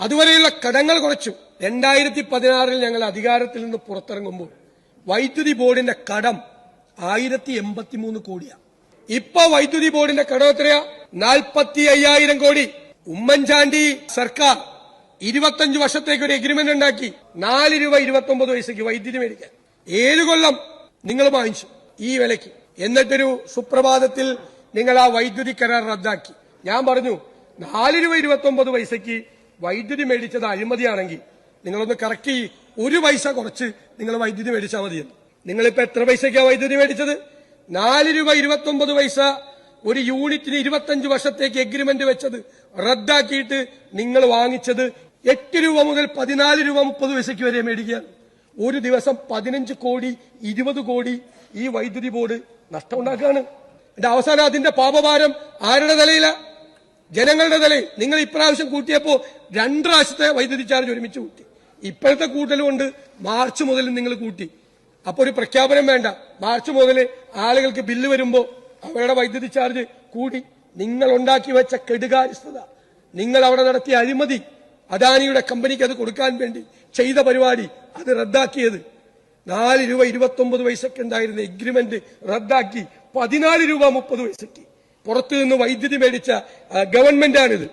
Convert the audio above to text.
അതുവരെയുള്ള കടങ്ങൾ കുറച്ചു. രണ്ടായിരത്തി പതിനാറിൽ ഞങ്ങൾ അധികാരത്തിൽ നിന്ന് പുറത്തിറങ്ങുമ്പോൾ വൈദ്യുതി ബോർഡിന്റെ കടം ആയിരത്തി എൺപത്തി മൂന്ന് കോടിയാണ് ഇപ്പൊ വൈദ്യുതി ബോർഡിന്റെ കടം എത്രയാ? നാൽപ്പത്തി അയ്യായിരം കോടി. ഉമ്മൻചാണ്ടി സർക്കാർ ഇരുപത്തഞ്ച് വർഷത്തേക്ക് ഒരു എഗ്രിമെന്റ് ഉണ്ടാക്കി. നാല് രൂപ ഇരുപത്തി ഒമ്പത് വൈദ്യുതി മേടിക്കാൻ. ഏഴ് കൊല്ലം നിങ്ങൾ വാങ്ങിച്ചു ഈ വിലയ്ക്ക്. എന്നിട്ടൊരു സുപ്രഭാതത്തിൽ നിങ്ങൾ ആ വൈദ്യുതി കരാർ റദ്ദാക്കി. ഞാൻ പറഞ്ഞു നാല് രൂപ ഇരുപത്തി ഒമ്പത് പൈസക്ക് വൈദ്യുതി മേടിച്ചത് അഴിമതിയാണെങ്കിൽ നിങ്ങളൊന്ന് കറക്റ്റ് ചെയ്യ് ഒരു പൈസ കുറച്ച് നിങ്ങൾ വൈദ്യുതി മേടിച്ചാൽ മതിയെന്ന് നിങ്ങളിപ്പോ എത്ര പൈസയ്ക്കാണ് വൈദ്യുതി മേടിച്ചത്? നാല് രൂപ ഇരുപത്തി ഒമ്പത് പൈസ ഒരു യൂണിറ്റിന് ഇരുപത്തഞ്ച് വർഷത്തേക്ക് എഗ്രിമെന്റ് വെച്ചത് റദ്ദാക്കിയിട്ട് നിങ്ങൾ വാങ്ങിച്ചത് എട്ട് രൂപ മുതൽ പതിനാല് രൂപ മുപ്പത് പൈസയ്ക്ക് വരെ മേടിക്കുക ഒരു ദിവസം പതിനഞ്ച് കോടി ഇരുപത് കോടി ഈ വൈദ്യുതി ബോർഡ് നഷ്ടമുണ്ടാക്കുകയാണ്. എന്റെ അവസാനം അതിന്റെ പാപഭാരം ആരുടെ തലയില? ജനങ്ങളുടെ തലയിൽ നിങ്ങൾ ഇപ്രാവശ്യം കൂട്ടിയപ്പോ രണ്ട് പ്രാവശ്യത്തെ വൈദ്യുതി ചാർജ് ഒരുമിച്ച് കൂട്ടി. ഇപ്പോഴത്തെ കൂട്ടൽ കൊണ്ട് മാർച്ച് മുതൽ നിങ്ങൾ കൂട്ടി. അപ്പൊ ഒരു പ്രഖ്യാപനം വേണ്ട. മാർച്ച് മുതൽ ആളുകൾക്ക് ബില്ല് വരുമ്പോ അവരുടെ വൈദ്യുതി ചാർജ് കൂടി. നിങ്ങൾ ഉണ്ടാക്കി വെച്ച കെടുകാര്യസ്ഥത. നിങ്ങൾ അവിടെ നടത്തിയ അഴിമതി അദാനിയുടെ കമ്പനിക്ക് അത് കൊടുക്കാൻ വേണ്ടി ചെയ്ത പരിപാടി അത് റദ്ദാക്കിയത്. നാല് രൂപ ഇരുപത്തി ഒമ്പത് പൈസക്ക് ഉണ്ടായിരുന്ന എഗ്രിമെന്റ് റദ്ദാക്കി പതിനാല് രൂപ മുപ്പത് പൈസക്ക്. പുറത്തു നിന്ന് വൈദ്യുതി മേടിച്ച ഗവൺമെന്റാണിത്.